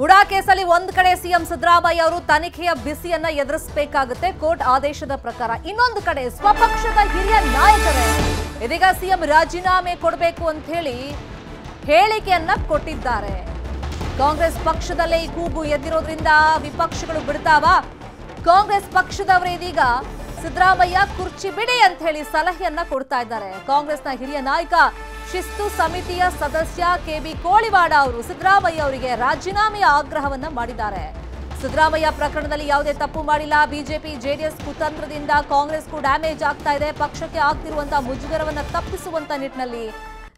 ಮುಡಾ ಕೇಸಲ್ಲಿ ಒಂದು ಕಡೆ ಸಿಎಂ ಸಿದ್ದರಾಮಯ್ಯ ಅವರು ತನಿಖೆಯ ಬಿಸಿಯನ್ನ ಎದುರಿಸಬೇಕಾಗುತ್ತೆ ಕೋರ್ಟ್ ಆದೇಶದ ಪ್ರಕಾರ. ಇನ್ನೊಂದು ಕಡೆ ಸ್ವಪಕ್ಷದ ಹಿರಿಯ ನಾಯಕರೇ, ಇದೀಗ ಸಿಎಂ ರಾಜೀನಾಮೆ ಕೊಡಬೇಕು ಅಂತ ಹೇಳಿ ಹೇಳಿಕೆಯನ್ನ ಕೊಟ್ಟಿದ್ದಾರೆ. ಕಾಂಗ್ರೆಸ್ ಪಕ್ಷದಲ್ಲೇ ಈ ಕೂಗು ಎದ್ದಿರೋದ್ರಿಂದ ವಿಪಕ್ಷಗಳು ಬಿಡ್ತಾವ? ಕಾಂಗ್ರೆಸ್ ಪಕ್ಷದವರೇ ಇದೀಗ ಸಿದ್ದರಾಮಯ್ಯ ಕುರ್ಚಿ ಬಿಡಿ ಅಂತ ಹೇಳಿ ಸಲಹೆಯನ್ನ ಕೊಡ್ತಾ ಇದ್ದಾರೆ. ಕಾಂಗ್ರೆಸ್ನ ಹಿರಿಯ ನಾಯಕ ಶಿಸ್ತು ಸಮಿತಿಯ ಸದಸ್ಯ ಕೆಬಿ ಕೋಳಿವಾಡ ಅವರು ಸಿದ್ದರಾಮಯ್ಯ ಅವರಿಗೆ ರಾಜೀನಾಮೆಯ ಆಗ್ರಹವನ್ನ ಮಾಡಿದ್ದಾರೆ. ಸಿದ್ದರಾಮಯ್ಯ ಪ್ರಕರಣದಲ್ಲಿ ಯಾವುದೇ ತಪ್ಪು ಮಾಡಿಲ್ಲ. ಬಿಜೆಪಿ, ಜೆಡಿಎಸ್ ಕುತಂತ್ರದಿಂದ ಕಾಂಗ್ರೆಸ್ಗೂ ಡ್ಯಾಮೇಜ್ ಆಗ್ತಾ ಇದೆ. ಪಕ್ಷಕ್ಕೆ ಆಗ್ತಿರುವಂತಹ ಮುಜುಗರವನ್ನ ತಪ್ಪಿಸುವಂತ ನಿಟ್ಟಿನಲ್ಲಿ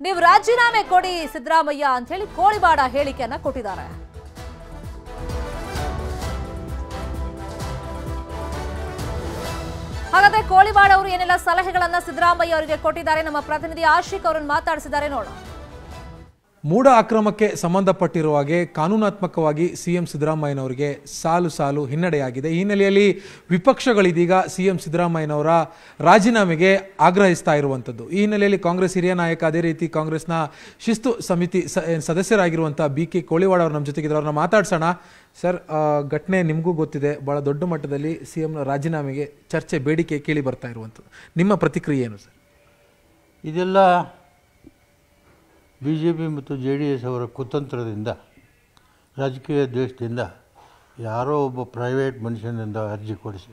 ನೀವು ರಾಜೀನಾಮೆ ಕೊಡಿ ಸಿದ್ದರಾಮಯ್ಯ ಅಂತ ಹೇಳಿ ಕೋಳಿವಾಡ ಹೇಳಿಕೆಯನ್ನ ಕೊಟ್ಟಿದ್ದಾರೆ. ಹಾಗಾದ್ರೆ ಕೋಳಿವಾಡ ಅವರು ಏನೆಲ್ಲ ಸಲಹೆಗಳನ್ನ ಸಿದ್ದರಾಮಯ್ಯ ಅವರಿಗೆ ಕೊಟ್ಟಿದ್ದಾರೆ? ನಮ್ಮ ಪ್ರತಿನಿಧಿ ಆಶಿಕ್ ಅವರನ್ನು ಮಾತಾಡಿಸಿದ್ದಾರೆ. ನೋಡೋಣ. ಮೂಢ ಅಕ್ರಮಕ್ಕೆ ಸಂಬಂಧಪಟ್ಟಿರುವ ಹಾಗೆ ಕಾನೂನಾತ್ಮಕವಾಗಿ ಸಿಎಂ ಸಿದ್ದರಾಮಯ್ಯನವರಿಗೆ ಸಾಲು ಸಾಲು ಹಿನ್ನಡೆಯಾಗಿದೆ. ಈ ಹಿನ್ನೆಲೆಯಲ್ಲಿ ವಿಪಕ್ಷಗಳಿದೀಗ ಸಿಎಂ ಸಿದ್ದರಾಮಯ್ಯನವರ ರಾಜೀನಾಮೆಗೆ ಆಗ್ರಹಿಸ್ತಾ ಇರುವಂಥದ್ದು. ಈ ಹಿನ್ನೆಲೆಯಲ್ಲಿ ಕಾಂಗ್ರೆಸ್ ಹಿರಿಯ ನಾಯಕ, ಅದೇ ರೀತಿ ಕಾಂಗ್ರೆಸ್ನ ಶಿಸ್ತು ಸಮಿತಿ ಸದಸ್ಯರಾಗಿರುವಂಥ ಬಿ ಕೆ ಕೋಳಿವಾಡ ಅವರು ನಮ್ಮ ಜೊತೆಗಿದ್ರು. ಅವ್ರನ್ನ ಮಾತಾಡ್ಸೋಣ. ಸರ್ ಘಟನೆ ನಿಮಗೂ ಗೊತ್ತಿದೆ. ಭಾಳ ದೊಡ್ಡ ಮಟ್ಟದಲ್ಲಿ ಸಿ ಎಂನ ರಾಜೀನಾಮೆಗೆ ಚರ್ಚೆ, ಬೇಡಿಕೆ ಕೇಳಿ ಬರ್ತಾ ಇರುವಂಥದ್ದು. ನಿಮ್ಮ ಪ್ರತಿಕ್ರಿಯೆ ಏನು ಸರ್? ಇದೆಲ್ಲ ಬಿ ಜೆ ಪಿ ಮತ್ತು ಜೆ ಡಿ ಎಸ್ ಅವರ ಕುತಂತ್ರದಿಂದ, ರಾಜಕೀಯ ದ್ವೇಷದಿಂದ ಯಾರೋ ಒಬ್ಬ ಪ್ರೈವೇಟ್ ಮನುಷ್ಯನಿಂದ ಅರ್ಜಿ ಕೊಡಿಸಿ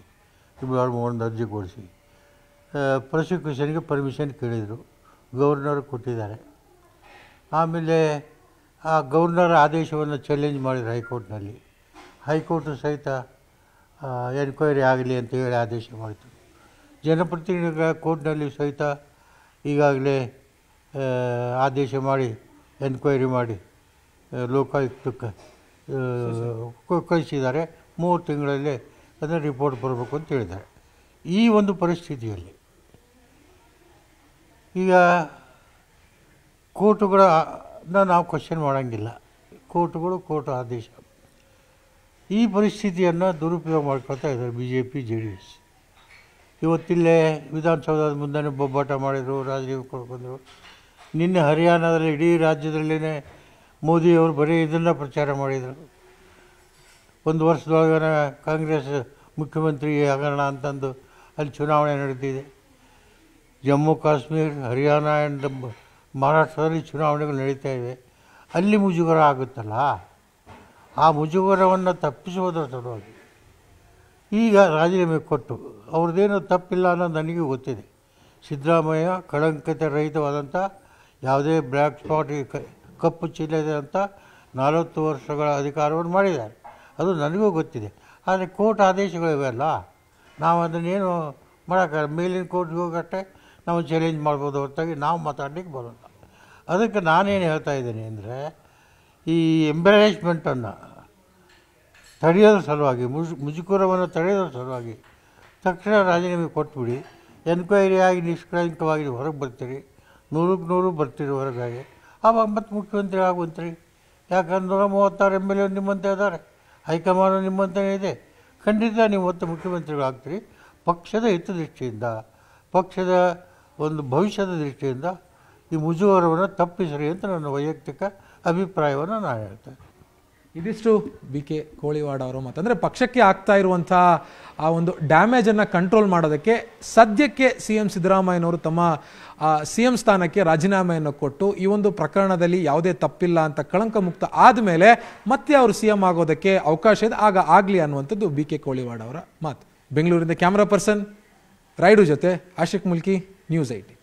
ಒಂದು ಅರ್ಜಿ ಕೊಡಿಸಿ ಪ್ರಾಸಿಕ್ಯೂಷನ್ಗೆ ಪರ್ಮಿಷನ್ ಕೇಳಿದರು, ಗವರ್ನರ್ ಕೊಟ್ಟಿದ್ದಾರೆ. ಆಮೇಲೆ ಆ ಗವರ್ನರ್ ಆದೇಶವನ್ನು ಚಾಲೆಂಜ್ ಮಾಡಿದ್ರು ಹೈಕೋರ್ಟ್ನಲ್ಲಿ. ಹೈಕೋರ್ಟು ಸಹಿತ ಎನ್ಕ್ವೈರಿ ಆಗಲಿ ಅಂತ ಹೇಳಿ ಆದೇಶ ಮಾಡಿತು ಜನಪ್ರತಿನಿಧಿಗಳ ಕೋರ್ಟ್ನಲ್ಲಿ ಸಹಿತ ಈಗಾಗಲೇ ಆದೇಶ ಮಾಡಿ ಎನ್ಕ್ವೈರಿ ಮಾಡಿ ಲೋಕಾಯುಕ್ತಕ್ಕೆ ಕಳಿಸಿದ್ದಾರೆ. ಮೂರು ತಿಂಗಳಲ್ಲೇ ಅದನ್ನು ರಿಪೋರ್ಟ್ ಬರಬೇಕು ಅಂತ ಹೇಳಿದ್ದಾರೆ. ಈ ಒಂದು ಪರಿಸ್ಥಿತಿಯಲ್ಲಿ ಈಗ ಕೋರ್ಟುಗಳ ನಾವು ಕ್ವಶನ್ ಮಾಡೋಂಗಿಲ್ಲ. ಕೋರ್ಟುಗಳು, ಕೋರ್ಟ್ ಆದೇಶ. ಈ ಪರಿಸ್ಥಿತಿಯನ್ನು ದುರುಪಯೋಗ ಮಾಡ್ಕೊಳ್ತಾ ಇದ್ದಾರೆ B J P J D S. ಇವತ್ತಿಲ್ಲೇ ವಿಧಾನಸೌಧದ ಮುಂದೆ ಬೊಬ್ಬಾಟ ಮಾಡಿದರು ರಾಜೀವ್ ಕೊಡ್ಕೊಂಡ್ರು ನಿನ್ನೆ ಹರಿಯಾಣದಲ್ಲಿ ಇಡೀ ರಾಜ್ಯದಲ್ಲೇ ಮೋದಿಯವರು ಬರೀ ಇದನ್ನು ಪ್ರಚಾರ ಮಾಡಿದರು. ಒಂದು ವರ್ಷದೊಳಗನ ಕಾಂಗ್ರೆಸ್ ಮುಖ್ಯಮಂತ್ರಿ ಆಗೋಣ ಅಂತಂದು ಅಲ್ಲಿ ಚುನಾವಣೆ ನಡೀತಿದೆ. ಜಮ್ಮು ಕಾಶ್ಮೀರ, ಹರಿಯಾಣ ಆ್ಯಂಡ್ ಮಹಾರಾಷ್ಟ್ರದಲ್ಲಿ ಚುನಾವಣೆಗಳು ನಡೀತಾ ಇವೆ. ಅಲ್ಲಿ ಮುಜುಗರ ಆಗುತ್ತಲ್ಲ? ಆ ಮುಜುಗರವನ್ನು ತಪ್ಪಿಸುವುದರ ಸಲುವಾಗಿ. ಈಗ ರಾಜೀನಾಮೆ ಕೊಟ್ಟು, ಅವ್ರದ್ದೇನು ತಪ್ಪಿಲ್ಲ ಅನ್ನೋದು ನನಗೆ ಗೊತ್ತಿದೆ. ಸಿದ್ದರಾಮಯ್ಯ ಕಳಂಕತೆ ರಹಿತವಾದಂಥ ಯಾವುದೇ ಬ್ಲ್ಯಾಕ್ ಸ್ಪಾಟ್ ಕಪ್ಪು ಚೀಲದೆ ಅಂತ ನಲವತ್ತು ವರ್ಷಗಳ ಅಧಿಕಾರವನ್ನು ಮಾಡಿದ್ದಾರೆ. ಅದು ನನಗೂ ಗೊತ್ತಿದೆ. ಆದರೆ ಕೋರ್ಟ್ ಆದೇಶಗಳಿವೆ ಅಲ್ಲ ನಾವು ಅದನ್ನೇನು ಮಾಡೋಕ್ಕಾಗಲ್ಲ. ಮೇಲಿನ ಕೋರ್ಟ್ಗೆ ಹೋಗಟ್ಟೆ ನಾವು ಚಾಲೆಂಜ್ ಮಾಡ್ಬೋದು ಹೊರತಾಗಿ ನಾವು ಮಾತಾಡ್ಲಿಕ್ಕೆ ಬರೋಲ್ಲ. ಅದಕ್ಕೆ ನಾನೇನು ಹೇಳ್ತಾ ಇದ್ದೀನಿ ಅಂದರೆ, ಈ ಎಂಬರೇಜ್ಮೆಂಟನ್ನು ತಡೆಯೋದ್ರ ಸಲುವಾಗಿ, ಮುಜು ಮುಜುಕುರವನ್ನು ತಡೆಯೋದ್ರ ಸಲುವಾಗಿ ತಕ್ಷಣ ರಾಜೀನಾಮೆ ಕೊಟ್ಬಿಡಿ. ಎನ್ಕ್ವೈರಿ ಆಗಿ ಹೊರಗೆ ಬರ್ತೀರಿ. ನೂರಕ್ಕೆ ನೂರು ಬರ್ತೀರಿ ಹೊರಗಾಗಿ. ಆವಾಗ ಮತ್ತೆ ಮುಖ್ಯಮಂತ್ರಿ ಆಗುವಂತ್ರಿ. ಯಾಕಂದ್ರೆ ನೂರ ಮೂವತ್ತಾರು ಎಂ ಎಲ್ ಎ ನಿಮ್ಮಂತೆ ಇದ್ದಾರೆ. ಹೈಕಮಾಂಡ್ ನಿಮ್ಮಂತೆಯೇ ಇದೆ. ಖಂಡಿತ ನೀವು ಮತ್ತೆ ಮುಖ್ಯಮಂತ್ರಿಗಳಾಗ್ತೀರಿ ಪಕ್ಷದ ಹಿತದೃಷ್ಟಿಯಿಂದ, ಪಕ್ಷದ ಒಂದು ಭವಿಷ್ಯದ ದೃಷ್ಟಿಯಿಂದ ಈ ಮುಜುವರವನ್ನು ತಪ್ಪಿಸ್ರಿ ಅಂತ ನನ್ನ ವೈಯಕ್ತಿಕ ಅಭಿಪ್ರಾಯವನ್ನು ನಾನು ಹೇಳ್ತೇನೆ. ಇದಿಷ್ಟು ಬಿ ಕೆ ಕೋಳಿವಾಡ ಅವರ ಮಾತು. ಅಂದರೆ ಪಕ್ಷಕ್ಕೆ ಆಗ್ತಾ ಇರುವಂಥ ಆ ಒಂದು ಡ್ಯಾಮೇಜನ್ನು ಕಂಟ್ರೋಲ್ ಮಾಡೋದಕ್ಕೆ ಸದ್ಯಕ್ಕೆ ಸಿ ಎಂ ಸಿದ್ದರಾಮಯ್ಯನವರು ತಮ್ಮ ಸಿ ಎಂ ಸ್ಥಾನಕ್ಕೆ ರಾಜೀನಾಮೆಯನ್ನು ಕೊಟ್ಟು ಈ ಒಂದು ಪ್ರಕರಣದಲ್ಲಿ ಯಾವುದೇ ತಪ್ಪಿಲ್ಲ ಅಂತ ಕಳಂಕ ಮುಕ್ತ ಆದಮೇಲೆ ಮತ್ತೆ ಅವರು ಸಿ ಎಂ ಆಗೋದಕ್ಕೆ ಅವಕಾಶ ಇದೆ. ಆಗ ಆಗಲಿ ಅನ್ನುವಂಥದ್ದು ಬಿ ಕೆ ಕೋಳಿವಾಡ ಅವರ ಮಾತು. ಬೆಂಗಳೂರಿಂದ ಕ್ಯಾಮ್ರಾ ಪರ್ಸನ್ ರೈಡು ಜೊತೆ ಆಶಿಕ್ ಮುಲ್ಕಿ, ನ್ಯೂಸ್ ಐಟಿ.